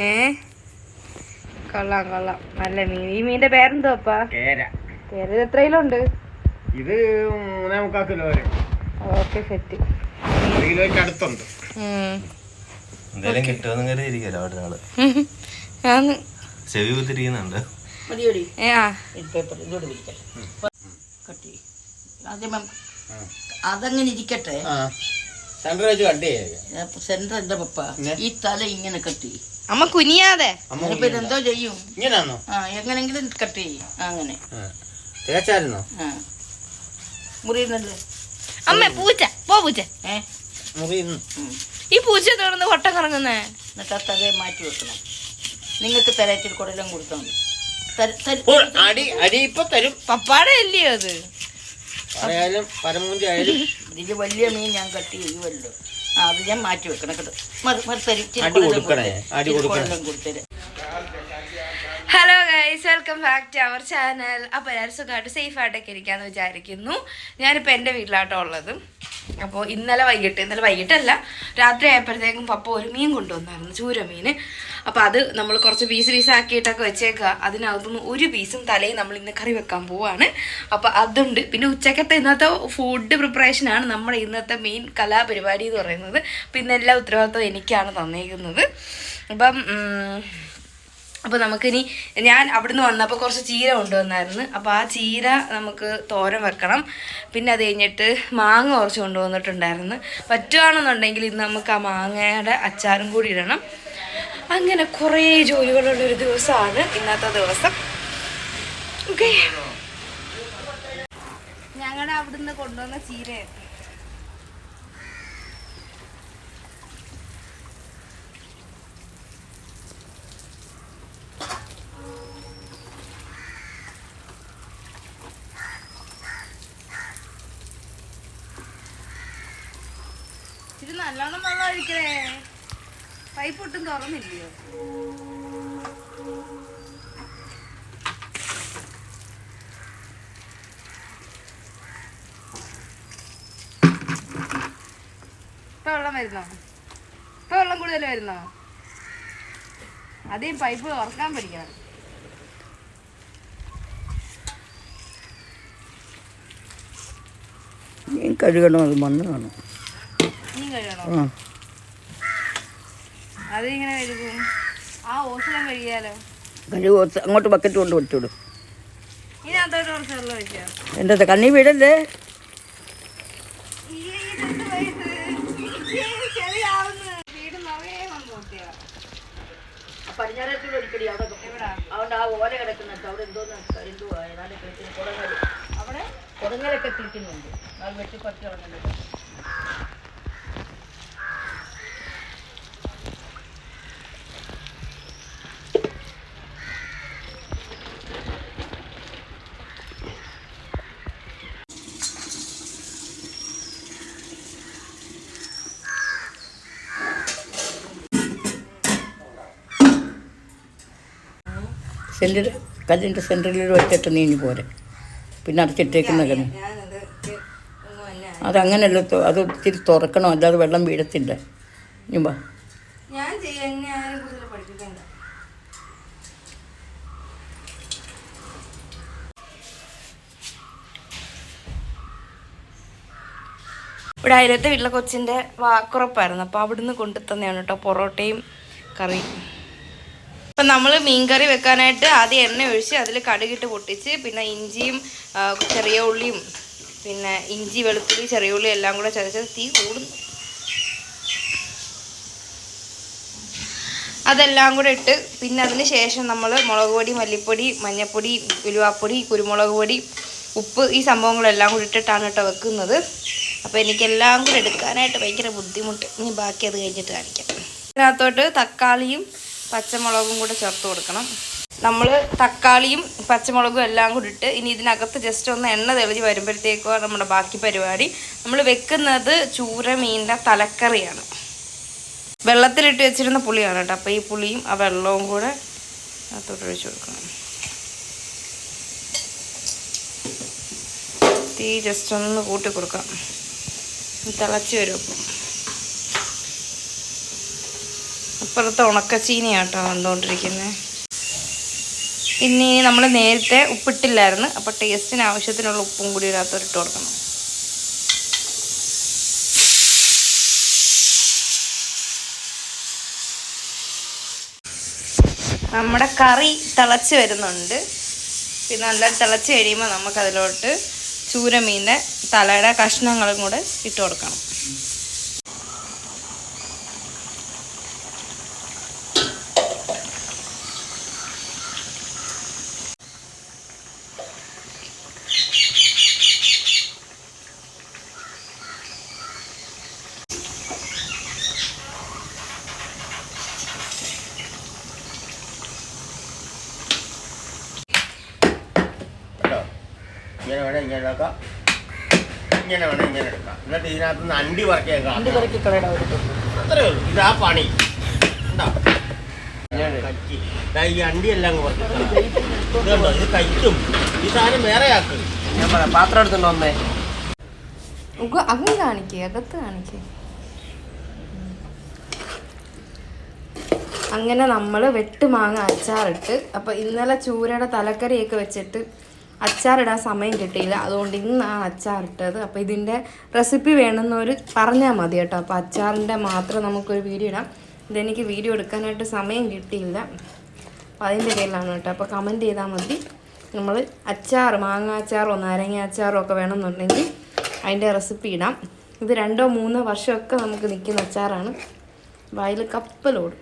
ഏ? കൊള്ളാം കൊള്ളാം. നല്ല മീൻ. ഈ മീന്റെ പേരെന്തോ അപ്പാ? കേര ഇത് എത്ര കിലോ ഉണ്ട് ഇത് മൂന്നേ മുക്കാൽ കിലോ വരും. Okay set. ഒരു കിലോയ്ക്ക് അടുത്തുണ്ട്. കിട്ടുമെന്ന് ഇരിക്കല്ലോ അവിടെ ചെവി കുത്തിരിക്കുന്നുണ്ട്. അതങ്ങനെ ഇരിക്കട്ടെ? വെച്ച് കട്ട് സെന്റർ എന്റെ പപ്പ? ഈ തല ഇങ്ങനെ കട്ടി അമ്മ കുനിയാതെ. എന്തോ ഇതെന്തോ ചെയ്യും? ഇങ്ങനെയാണോ ആ എങ്ങനെങ്കിലും കട്ട് ചെയ്യും. അങ്ങനെ. തേച്ചായിരുന്നോ? ആ. അമ്മ പൂച്ച. പോ പൂച്ച. ഏ? മുറിയുന്നു. ഈ പൂച്ച തുടർന്ന് കൊട്ടം കറങ്ങുന്നേ? എന്നിട്ട് തലയെ മാറ്റി വെക്കണം. നിങ്ങൾക്ക് തലയത്തിൽ കുടലും കൊടുത്താൽ മതി. തര- തര- അടി അടി ഇപ്പൊ തരും. പപ്പാടെ അല്ലയോ അത്? ആയാലും പരമൂഞ്ചി ആയാലും ഇതിൽ വലിയ മീൻ ഞാൻ കട്ട് ചെയ്യുമല്ലോ ആ അത് ഞാൻ മാറ്റി വെക്കണം കേട്ടോ. Hello guys welcome back to our channel അപ്പോൾ എല്ലാവരും സുഖമായിട്ട് സേഫ് ആയിട്ടൊക്കെ ഇരിക്കാമെന്ന് വിചാരിക്കുന്നു. ഞാനിപ്പോൾ എന്റെ വീട്ടിലാട്ടോ ഉള്ളത്. അപ്പോൾ ഇന്നലെ വൈകിട്ട് ഇന്നലെ വൈകിട്ടല്ല രാത്രി ആയപ്പോഴത്തേക്കും പപ്പ ഒരു മീൻ കൊണ്ടുവന്നായിരുന്നു ചൂര മീൻ അപ്പോൾ അത് നമ്മൾ കുറച്ച് പീസ് പീസ് ആക്കിയിട്ടൊക്കെ വെച്ചേക്കുക അതിനകത്തുനിന്ന് ഒരു പീസും തലയും നമ്മൾ ഇന്ന് കറി വെക്കാൻ പോവാണ്. അപ്പോൾ അതുണ്ട്. പിന്നെ ഉച്ചക്കത്തെ ഇന്നത്തെ ഫുഡ് പ്രിപ്പറേഷനാണ് നമ്മുടെ ഇന്നത്തെ മെയിൻ കലാപരിപാടി എന്ന് പറയുന്നത്. പിന്നെ എല്ലാ ഉത്തരവാദിത്വം എനിക്കാണ് തന്നേക്കുന്നത്. അപ്പം അപ്പോൾ നമുക്കിനി ഞാൻ അവിടുന്ന് വന്നപ്പോൾ കുറച്ച് ചീര കൊണ്ടുവന്നായിരുന്നു. അപ്പോൾ ആ ചീര നമുക്ക് തോരൻ വെക്കണം. പിന്നെ അത് കഴിഞ്ഞിട്ട് മാങ്ങ കുറച്ച് കൊണ്ടുവന്നിട്ടുണ്ടായിരുന്നു. പറ്റുകയാണെന്നുണ്ടെങ്കിൽ ഇന്ന് നമുക്ക് ആ മാങ്ങയുടെ അച്ചാറും കൂടി ഇടണം. അങ്ങനെ കുറേ ജോലികളുള്ള ഒരു ദിവസമാണ് ഇന്നത്തെ ദിവസം. ഓക്കെ ഞങ്ങളുടെ അവിടുന്ന് കൊണ്ടുവന്ന ചീര ഇത് നല്ലോണം വെള്ളം ഒഴിക്കണേ. പൈപ്പ് ഒട്ടും തുറന്നില്ലയോ? ഇപ്പൊ വെള്ളം വരുന്നോ? ഇപ്പൊ വെള്ളം കൂടുതൽ വരുന്നോ? അതേ പൈപ്പ് തുറക്കാൻ പഠിക്കണം. മീൻ കഴുകണം അത് മണ്ണ് കാണും നീ കഴുകണം? ആ. അതിങ്ങനെ കഴുകും ആ ഓസിലും കഴിയാലോ കഴുകു അങ്ങോട്ട് ബക്കറ്റ് കൊണ്ട് വെച്ചുവിടും ഇതിനകത്തോട്ട് കുറച്ച് വെള്ളം ഒഴിക്കാം എന്താ കണ്ണി വീടല്ലേ പടിഞ്ഞാറേത്തൂടെ ഒരിക്കടി അവിടെ അതുകൊണ്ട് അവിടെ ആ ഓല കിടക്കുന്നുണ്ട്. അവിടെ എന്തോന്ന് എന്തുവാ ഏതാണ്ട് കിടക്കുന്നു. കുടങ്ങൽ. അവിടെ? കുടങ്ങലൊക്കെ നാല് അത് വെട്ടിപ്പറിച്ച് കളഞ്ഞത് സെന്റർ കല്ലിന്റെ സെന്ററിൽ വെച്ചിട്ട് നീഞ്ഞു പോരെ. പിന്നെ ഒന്നും അല്ല അതങ്ങനെയല്ല അത് ഒത്തിരി തുറക്കണം അല്ലാതെ വെള്ളം വീഴത്തില്ല. ഇനി ഞാൻ ചെയ്യാൻ എന്നെ ആരും കൂടുതൽ പഠിപ്പിക്കണ്ട. ഇവിടെ അയലത്തെ വീട്ടിലെ കൊച്ചിന്റെ വാക്കുറപ്പായിരുന്നു അപ്പോൾ അവിടുന്ന് കൊണ്ടു തന്നെയാണ് കേട്ടോ പൊറോട്ടയും കറിയും. അപ്പം നമ്മൾ മീൻകറി വെക്കാനായിട്ട് ആദ്യം എണ്ണ ഒഴിച്ച് അതിൽ കടുകിട്ട് പൊട്ടിച്ച് പിന്നെ ഇഞ്ചിയും ചെറിയ ഉള്ളിയും പിന്നെ ഇഞ്ചി വെളുത്തുള്ളി ചെറിയ ഉള്ളി എല്ലാം കൂടെ ചതച്ച് തീ കൂടുന്നു അതെല്ലാം കൂടെ ഇട്ട് പിന്നെ അതിന് ശേഷം നമ്മൾ മുളക് പൊടി മല്ലിപ്പൊടി മഞ്ഞൾപ്പൊടി ഉലുവാപ്പൊടി കുരുമുളക് പൊടി ഉപ്പ് ഈ സംഭവങ്ങളെല്ലാം കൂടി ഇട്ടിട്ടാണ് കേട്ടോ വെക്കുന്നത്. അപ്പോൾ എനിക്കെല്ലാം കൂടെ എടുക്കാനായിട്ട് ഭയങ്കര ബുദ്ധിമുട്ട്. ഇനി ബാക്കി അത് കഴിഞ്ഞിട്ട് കാണിക്കാം. ഇതിനകത്തോട്ട് തക്കാളിയും പച്ചമുളകും കൂടെ ചേർത്ത് കൊടുക്കണം. നമ്മൾ തക്കാളിയും പച്ചമുളകും എല്ലാം കൂടി ഇട്ട് ഇനി ഇതിനകത്ത് ജസ്റ്റ് ഒന്ന് എണ്ണ തെളിഞ്ഞ് വരുമ്പോഴത്തേക്കോ നമ്മുടെ ബാക്കി പരിപാടി. നമ്മൾ വെക്കുന്നത് ചൂര മീനിന്റെ തലക്കറിയാണ്. വെള്ളത്തിലിട്ട് വെച്ചിരുന്ന പുളിയാണ് കേട്ടോ. അപ്പോൾ ഈ പുളിയും ആ വെള്ളവും കൂടെ അകത്തോട്ട് ഒഴിച്ചു കൊടുക്കണം. തീ ജസ്റ്റ് ഒന്ന് കൂട്ടി കൊടുക്കാം. തിളച്ച് വരും ഇപ്പുറത്തെ ഉണക്കച്ചീനിയാട്ടോ വന്നുകൊണ്ടിരിക്കുന്നത് ഇനി നമ്മൾ നേരത്തെ ഉപ്പിട്ടില്ലായിരുന്നു അപ്പോൾ ടേസ്റ്റിന് ആവശ്യത്തിനുള്ള ഉപ്പും കൂടി ഇതിനകത്ത് ഇട്ട് കൊടുക്കണം. നമ്മുടെ കറി തിളച്ച് വരുന്നുണ്ട്. പിന്നെ നല്ല തിളച്ച് കഴിയുമ്പോൾ നമുക്കതിലോട്ട് ചൂരമീന്റെ തലയുടെ കഷ്ണങ്ങളും കൂടെ ഇട്ട് കൊടുക്കണം. ഇങ്ങനെ വേണേ ഇങ്ങനെ എടുക്കാം ഇങ്ങനെ വേണേ ഇങ്ങനെ എടുക്കാം. എന്നിട്ട് ഇതിനകത്ത് നിന്ന് അണ്ടി വറക്കിയേക്കാം അണ്ടി പറക്കി കളയുടെ അത്രേ ഉള്ളൂ. ഇതാ പണി. ഉണ്ടോ ഈ അണ്ടി എല്ലാം കുറച്ചിട്ടുണ്ടോ ഇത് കയ്ക്കും. ഈ സാധനം വേറെ ആക്കും. ഞാൻ പറയാം പാത്രം എടുത്തുണ്ടോ ഒന്നേ അകം കാണിക്കേ അകത്ത് കാണിക്കേ. അങ്ങനെ നമ്മൾ വെട്ടുമാങ്ങ അച്ചാറിട്ട് അപ്പോൾ ഇന്നലെ ചൂരയുടെ തലക്കറിയൊക്കെ വെച്ചിട്ട് അച്ചാറിടാൻ സമയം കിട്ടിയില്ല. അതുകൊണ്ട് ഇന്നാണ് അച്ചാറിട്ടത് അപ്പോൾ ഇതിന്റെ റെസിപ്പി വേണമെന്നവർ പറഞ്ഞാൽ മതി കേട്ടോ. അപ്പോൾ അച്ചാറിന്റെ മാത്രം നമുക്കൊരു വീഡിയോ ഇടാം. ഇതെനിക്ക് വീഡിയോ എടുക്കാനായിട്ട് സമയം കിട്ടിയില്ല. അപ്പോൾ അതിന്റെ പേരിലാണ് കേട്ടോ. അപ്പോൾ കമന്റ് ചെയ്താൽ മതി. നമ്മൾ അച്ചാർ മാങ്ങ അച്ചാറോ നാരങ്ങ അച്ചാറോ ഒക്കെ വേണമെന്നുണ്ടെങ്കിൽ അതിന്റെ റെസിപ്പി ഇടാം. ഇത് രണ്ടോ മൂന്നോ വർഷമൊക്കെ നമുക്ക് നിൽക്കുന്ന അച്ചാറാണ്. വായിൽ കപ്പലോടും.